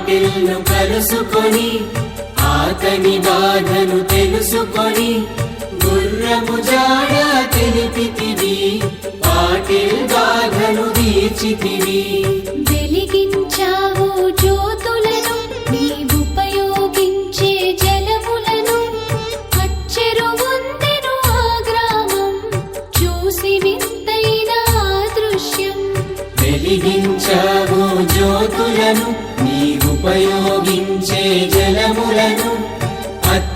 చాంద్ పాటిల్ను కలుసుకొని ఆతని బాధను తెలుసుకొని గుర్రము జాడ తెలిపితివి పాటిల్ బాధను తీర్చితివి.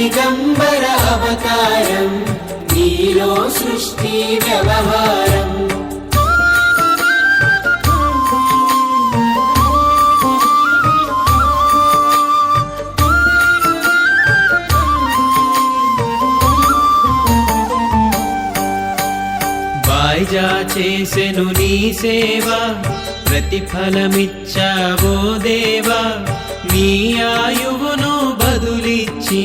దిగంబర అవతారం నీలో సృష్టి వ్యవహారం బాయ్జా చేసెను నీ సేవ ప్రతిఫలమిచ్చావో దేవా నీ ఆయువును బదులిచ్చి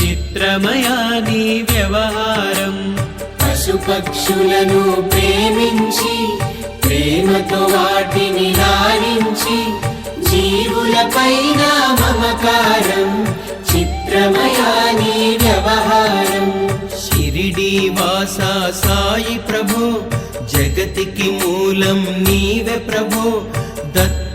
చిత్రమయా నీ వ్యవహారం. పశుపక్షులను ప్రేమించి ప్రేమతో వాటిని లాలించి జీవులపైన మమకారం చిత్రమయా నీ వ్యవహారం. షిరిడి వాస సాయి ప్రభు జగతికి మూలం నీవే ప్రభు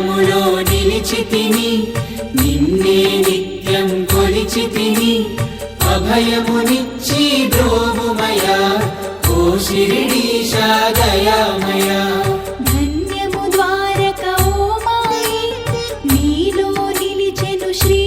ద్వారములో నిలిచితిని నిన్నే నిత్యం కొలిచితిని అభయమునిచ్చి ద్రోవుమయా ఓ శిరిడీశా దయామయా ధన్యము ద్వారక ఓ మాయి నీలో నిలిచెను శ్రీ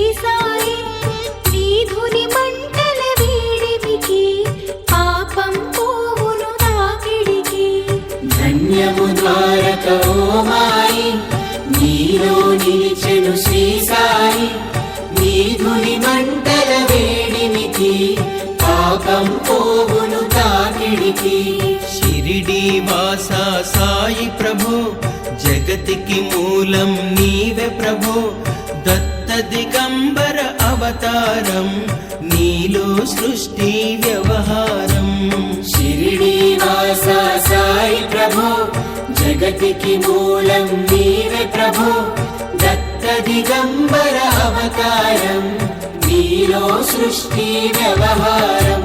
పాపం పోవును తాకిడికి షిరిడి వాస సాయి ప్రభు జగతికి మూలం నీవే ప్రభు. దత్త దిగంబర అవతారం నీలో సృష్టి వ్యవహారం. షిరిడి వాస సాయి ప్రభు జగతికి మూలం నీవే ప్రభు. దత్త దిగంబర అవతారం నీలో సృష్టి వ్యవహారం.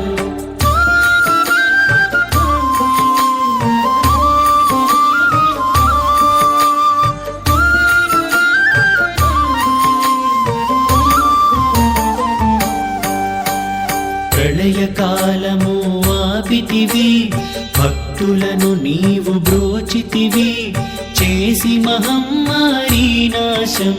ప్రళయకాలము ఆపితివి భక్తులను నీవు బ్రోచితివి చేసి మహమ్మారి నాశం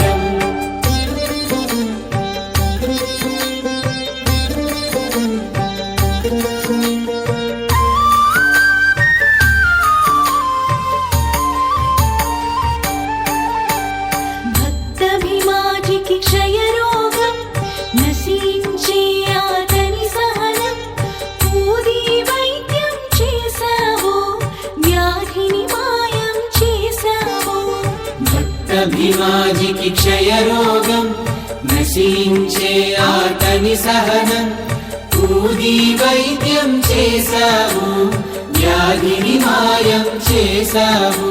వారికి క్షయరోగం నశించే ఆతని సహనం. కూది వైద్యం చేశావు వ్యాధిని మాయం చేశావు